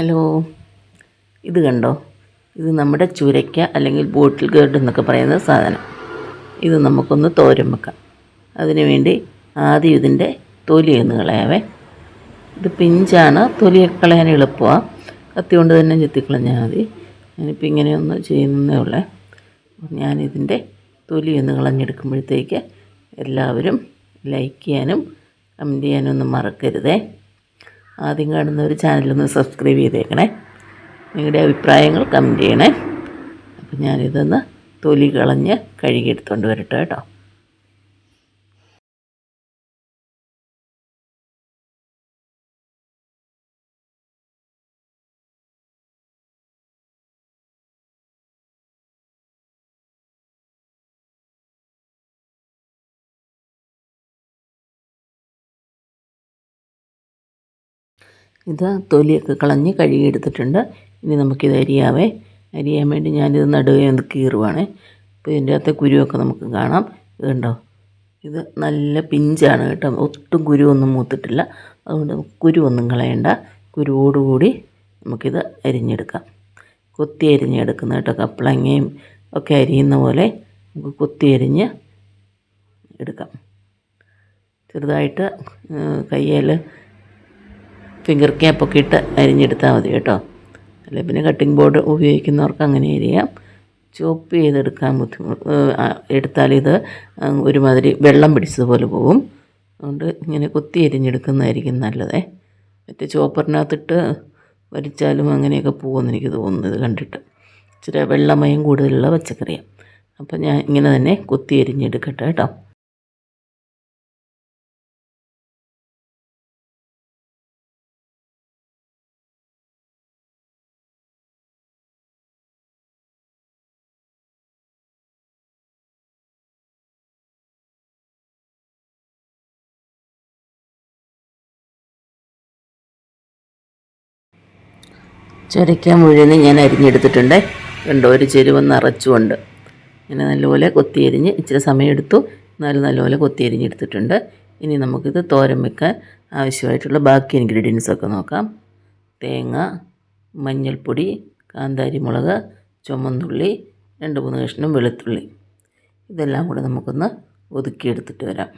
Hello ഇത് കണ്ടോ? ഇത് നമ്മുടെ ചുരയ്ക്ക അല്ലെങ്കിൽ ബോട്ടിൽ ഗേർഡ് എന്നൊക്കെ പറയുന്ന സാധനം. ഇത് നമുക്കൊന്ന് തോരൻ വെക്കാം. അതിനുവേണ്ടി ആദ്യം ഇതിന്റെ തൊലി ഒന്ന് കളയാവേ. ഇത് പിഞ്ചാണ്. തൊലിയൊക്കെ കളയാൻ എളുപ്പമാണ് കത്തി കൊണ്ട് തന്നെ ചെത്തിക്കളഞ്ഞാൽ മതി. ഞാനിപ്പോൾ ഇങ്ങനെയൊന്ന് ചെയ്യുന്നേ ഉള്ളേ. ഞാനിതിന്റെ തൊലി ഒന്ന് കളഞ്ഞെടുക്കുമ്പോഴത്തേക്ക് എല്ലാവരും ലൈക്ക് ചെയ്യാനും കമന്റ് ചെയ്യാനും ഒന്നും മറക്കരുതേ. ആദ്യം കാണുന്ന ഒരു ചാനലൊന്ന് സബ്സ്ക്രൈബ് ചെയ്തേക്കണേ. നിങ്ങളുടെ അഭിപ്രായങ്ങൾ കമന്റ് ചെയ്യണേ. അപ്പം ഞാനിതൊന്ന് തൊലി കളഞ്ഞ് കഴുകിയെടുത്തുകൊണ്ട് വരട്ടെ കേട്ടോ. ഇത് തൊലിയൊക്കെ കളഞ്ഞ് കഴുകിയെടുത്തിട്ടുണ്ട് ഇനി നമുക്കിത് അരിയാവേ. അരിയാൻ വേണ്ടി ഞാനിത് നടുവേ ഒന്ന് കീറുവാണേ. അപ്പോൾ ഇതിന്റെ അകത്തെ കുരുവൊക്കെ നമുക്ക് കാണാം. ഇതുണ്ടോ ഇത് നല്ല പിഞ്ചാണ് കേട്ടോ. ഒട്ടും കുരുവൊന്നും മൂത്തിട്ടില്ല. അതുകൊണ്ട് കുരുവൊന്നും കളയണ്ട. കുരുവോടുകൂടി നമുക്കിത് അരിഞ്ഞെടുക്കാം. കൊത്തി അരിഞ്ഞെടുക്കുന്ന കേട്ടോ. കപ്പളങ്ങയും ഒക്കെ അരിയുന്ന പോലെ നമുക്ക് കൊത്തി അരിഞ്ഞ് എടുക്കാം. ചെറുതായിട്ട് കയ്യിൽ ഫിംഗർ ക്യാപ്പൊക്കെ ഇട്ട് അരിഞ്ഞെടുത്താൽ മതി കേട്ടോ. അല്ലെ പിന്നെ കട്ടിംഗ് ബോർഡ് ഉപയോഗിക്കുന്നവർക്ക് അങ്ങനെ അരിയാം ചോപ്പ് ചെയ്തെടുക്കാൻ ബുദ്ധിമുട്ട് എടുത്താൽ ഇത് ഒരുമാതിരി വെള്ളം പിടിച്ചതുപോലെ പോകും അതുകൊണ്ട് ഇങ്ങനെ കുത്തി എരിഞ്ഞെടുക്കുന്നതായിരിക്കും നല്ലതേ. മറ്റേ ചോപ്പറിനകത്തിട്ട് വരിച്ചാലും അങ്ങനെയൊക്കെ പോകുമെന്ന് എനിക്ക് തോന്നുന്നു ഇത് കണ്ടിട്ട്. ഇച്ചിരി വെള്ളമയം കൂടുതലുള്ള പച്ചക്കറിയാണ് അപ്പം ഞാൻ ഇങ്ങനെ തന്നെ കുത്തി എരിഞ്ഞെടുക്കട്ടെ കേട്ടോ. ചുരയ്ക്കാൻ മുഴുവൻ ഞാൻ അരിഞ്ഞെടുത്തിട്ടുണ്ട്. കണ്ടോ ഒരു ചെരുവ് നിറച്ചുകൊണ്ട് ഇങ്ങനെ നല്ലപോലെ കൊത്തി അരിഞ്ഞ് ഇച്ചിരി സമയമെടുത്തു. എന്നാലും നല്ലപോലെ കൊത്തി അരിഞ്ഞെടുത്തിട്ടുണ്ട്. ഇനി നമുക്കിത് തോരൻ വെക്കാൻ ആവശ്യമായിട്ടുള്ള ബാക്കി ഇൻഗ്രീഡിയൻസ് ഒക്കെ നോക്കാം. തേങ്ങ മഞ്ഞൾപ്പൊടി കാന്താരി മുളക് ചുമന്നുള്ളി രണ്ട് മൂന്ന് കഷ്ണം വെളുത്തുള്ളി. ഇതെല്ലാം കൂടെ നമുക്കൊന്ന് ഒതുക്കിയെടുത്തിട്ട് വരാം.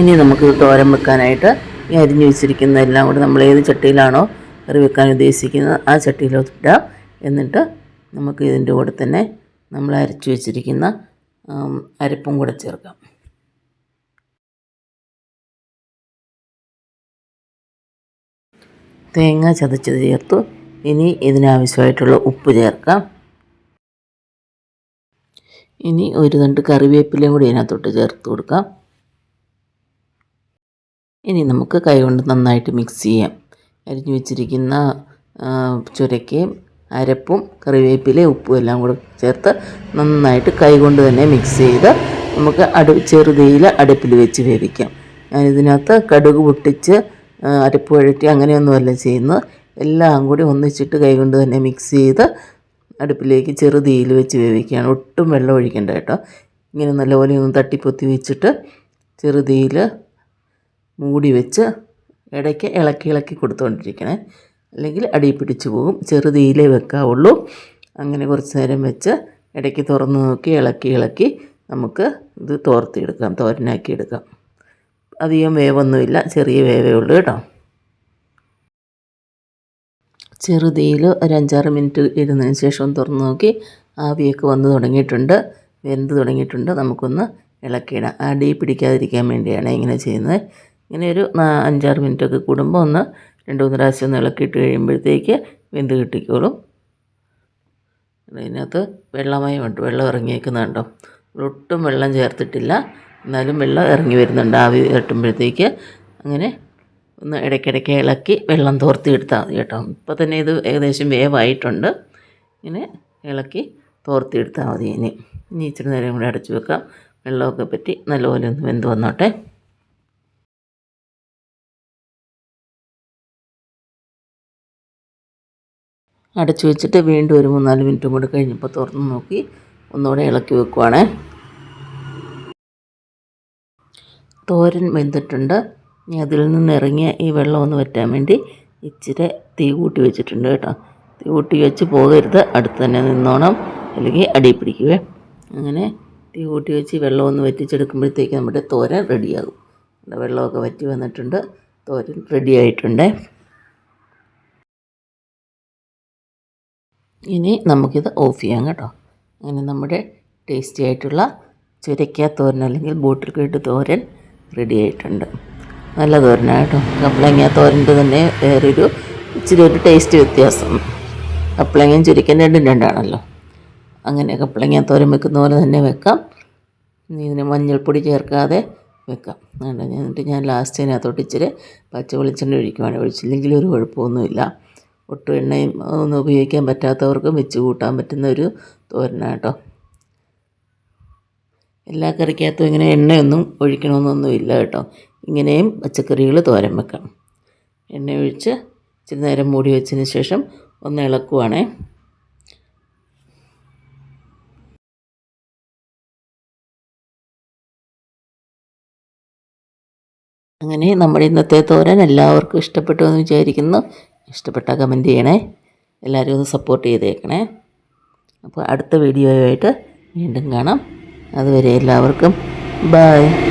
ഇനി നമുക്ക് തോരൻ വെക്കാനായിട്ട് ഈ അരിഞ്ഞു വെച്ചിരിക്കുന്ന എല്ലാം കൂടെ നമ്മൾ ഏത് ചട്ടിയിലാണോ കറി വെക്കാൻ ഉദ്ദേശിക്കുന്നത് ആ ചട്ടിയിലോട്ട് ഇടാം. എന്നിട്ട് നമുക്ക് ഇതിന്റെ കൂടെ തന്നെ നമ്മൾ അരച്ചു വെച്ചിരിക്കുന്ന അരപ്പും കൂടെ ചേർക്കാം. തേങ്ങ ചതച്ചത് ചേർത്തു. ഇനി ഇതിനാവശ്യമായിട്ടുള്ള ഉപ്പ് ചേർക്കാം. ഇനി ഒരു തണ്ട് കറിവേപ്പിലയും കൂടി ഇതിനകത്തോട്ട് ചേർത്ത് കൊടുക്കാം. ഇനി നമുക്ക് കൈകൊണ്ട് നന്നായിട്ട് മിക്സ് ചെയ്യാം. അരിഞ്ഞു വെച്ചിരിക്കുന്ന ചുരക്കയും അരപ്പും കറിവേപ്പിലയും ഉപ്പും എല്ലാം കൂടെ ചേർത്ത് നന്നായിട്ട് കൈകൊണ്ട് തന്നെ മിക്സ് ചെയ്ത് നമുക്ക് അടു ചെറുതീയിൽ അടുപ്പിൽ വെച്ച് വേവിക്കാം. ഞാനിതിനകത്ത് കടുക് പൊട്ടിച്ച് അരപ്പ് വഴറ്റി അങ്ങനെയൊന്നുമല്ല ചെയ്യുന്നത്. എല്ലാം കൂടി ഒന്നിച്ചിട്ട് കൈകൊണ്ട് തന്നെ മിക്സ് ചെയ്ത് അടുപ്പിലേക്ക് ചെറുതീയിൽ വെച്ച് വേവിക്കുകയാണ്. ഒട്ടും വെള്ളം ഒഴിക്കേണ്ട കേട്ടോ. ഇങ്ങനെ നല്ലപോലെ ഒന്ന് തട്ടിപ്പൊത്തി വെച്ചിട്ട് ചെറുതീയിൽ മൂടി വെച്ച് ഇടയ്ക്ക് ഇളക്കി ഇളക്കി കൊടുത്തുകൊണ്ടിരിക്കണേ അല്ലെങ്കിൽ അടി പിടിച്ചു പോകും. ചെറുതീയിലേ വെക്കാവുള്ളൂ. അങ്ങനെ കുറച്ച് നേരം വെച്ച് ഇടയ്ക്ക് തുറന്ന് നോക്കി ഇളക്കി ഇളക്കി നമുക്ക് ഇത് തോർത്തിയെടുക്കാം തോരനാക്കി എടുക്കാം അധികം വേവൊന്നുമില്ല. ചെറിയ വേവേ ഉള്ളൂ കേട്ടോ. ചെറുതീയിൽ ഒരു അഞ്ചാറ് മിനിറ്റ് ഇരുന്നതിന് ശേഷം തുറന്ന് നോക്കി ആവിയൊക്കെ വന്ന് തുടങ്ങിയിട്ടുണ്ട്. വെന്ത് തുടങ്ങിയിട്ടുണ്ട്. നമുക്കൊന്ന് ഇളക്കിയിടാം. അടി പിടിക്കാതിരിക്കാൻ വേണ്ടിയാണ് ഇങ്ങനെ ചെയ്യുന്നത്. ഇങ്ങനെ ഒരു അഞ്ചാറ് മിനിറ്റൊക്കെ കൂടുമ്പോൾ ഒന്ന് രണ്ട് മൂന്ന് പ്രാവശ്യം ഒന്ന് ഇളക്കിയിട്ട് കഴിയുമ്പോഴത്തേക്ക് വെന്ത് കിട്ടിക്കോളും. അതിനകത്ത് വെള്ളമയമുണ്ട് വെള്ളം ഇറങ്ങിയേക്കുന്നുണ്ടോ ഒട്ടും വെള്ളം ചേർത്തിട്ടില്ല. എന്നാലും വെള്ളം ഇറങ്ങി വരുന്നുണ്ട്. ആവി ഇരട്ടുമ്പോഴത്തേക്ക് അങ്ങനെ ഒന്ന് ഇടയ്ക്കിടയ്ക്ക് ഇളക്കി വെള്ളം തോർത്തി എടുത്താൽ മതി കേട്ടോ. ഇപ്പോൾ തന്നെ ഇത് ഏകദേശം വേവായിട്ടുണ്ട്. ഇങ്ങനെ ഇളക്കി തോർത്തി എടുത്താൽ മതി ഇനി. ഇനി ഇച്ചിരി നേരം കൂടെ അടച്ചു വെക്കാം. വെള്ളമൊക്കെ പറ്റി നല്ലപോലെ ഒന്ന് വെന്ത് വന്നോട്ടെ. അടച്ചു വെച്ചിട്ട് വീണ്ടും ഒരു മൂന്നാൽ മിനിറ്റും കൂടി കഴിഞ്ഞപ്പോൾ തുറന്ന് നോക്കി ഒന്നുകൂടെ ഇളക്കി വെക്കുവാണേ. തോരൻ വെന്തിട്ടുണ്ട്. ഇനി അതിൽ നിന്ന് ഇറങ്ങിയ ഈ വെള്ളം ഒന്ന് വറ്റാൻ വേണ്ടി ഇച്ചിരി തീ കൂട്ടി വെച്ചിട്ടുണ്ട് കേട്ടോ. തീ കൂട്ടി വെച്ച് പോകരുത്. അടുത്ത് തന്നെ നിന്നോണം. അല്ലെങ്കിൽ അടി പിടിക്കുവേ. അങ്ങനെ തീ കൂട്ടി വെച്ച് വെള്ളം ഒന്ന് വറ്റിച്ചെടുക്കുമ്പോഴത്തേക്ക് നമ്മുടെ തോരൻ റെഡിയാകും വെള്ളമൊക്കെ വറ്റി വന്നിട്ടുണ്ട്. തോരൻ റെഡി ആയിട്ടുണ്ട്. ഇനി നമുക്കിത് ഓഫ് ചെയ്യാം കേട്ടോ. അങ്ങനെ നമ്മുടെ ടേസ്റ്റി ആയിട്ടുള്ള ചുരയ്ക്ക തോരൻ അല്ലെങ്കിൽ ബോട്ടിൽ കേട്ട് തോരൻ റെഡി ആയിട്ടുണ്ട്. നല്ല തോരനാണ് കേട്ടോ. കപ്പളങ്ങ തോരന്റെ തന്നെ വേറൊരു ഇച്ചിരി ഒരു ടേസ്റ്റ് വ്യത്യാസം. കപ്പളങ്ങയും ചുരയ്ക്കൻ രണ്ടും രണ്ടാണല്ലോ. അങ്ങനെ കപ്പളങ്ങ തോരൻ വെക്കുന്ന പോലെ തന്നെ വെക്കാം. ഇതിന് മഞ്ഞൾപ്പൊടി ചേർക്കാതെ വെക്കാം. എന്നിട്ട് ഞാൻ ലാസ്റ്റ് അതിനകത്തോട്ട് ഇച്ചിരി പച്ച വെളിച്ചെണ്ണ ഒഴിക്കുവാണ്. ഒഴിച്ചില്ലെങ്കിൽ ഒരു കുഴപ്പമൊന്നുമില്ല. ഒട്ടും എണ്ണയും ഒന്നും ഉപയോഗിക്കാൻ പറ്റാത്തവർക്കും വെച്ച് കൂട്ടാൻ പറ്റുന്ന ഒരു തോരനാണ് കേട്ടോ. എല്ലാ കറിക്കകത്തും ഇങ്ങനെ എണ്ണയൊന്നും ഒഴിക്കണമെന്നൊന്നും ഇല്ല കേട്ടോ. ഇങ്ങനെയും പച്ചക്കറികൾ തോരൻ വെക്കാം. എണ്ണ ഒഴിച്ച് ഇച്ചിരി നേരം മൂടി വെച്ചതിന് ശേഷം ഒന്ന് ഇളക്കുവാണേ. അങ്ങനെ നമ്മുടെ ഇന്നത്തെ തോരൻ എല്ലാവർക്കും ഇഷ്ടപ്പെട്ടു എന്ന് വിചാരിക്കുന്നു. ഇഷ്ടപ്പെട്ട കമന്റ് ചെയ്യണേ. എല്ലാവരും ഒന്ന് സപ്പോർട്ട് ചെയ്തേക്കണേ. അപ്പോൾ അടുത്ത വീഡിയോയുമായിട്ട് വീണ്ടും കാണാം. അതുവരെ എല്ലാവർക്കും ബായ്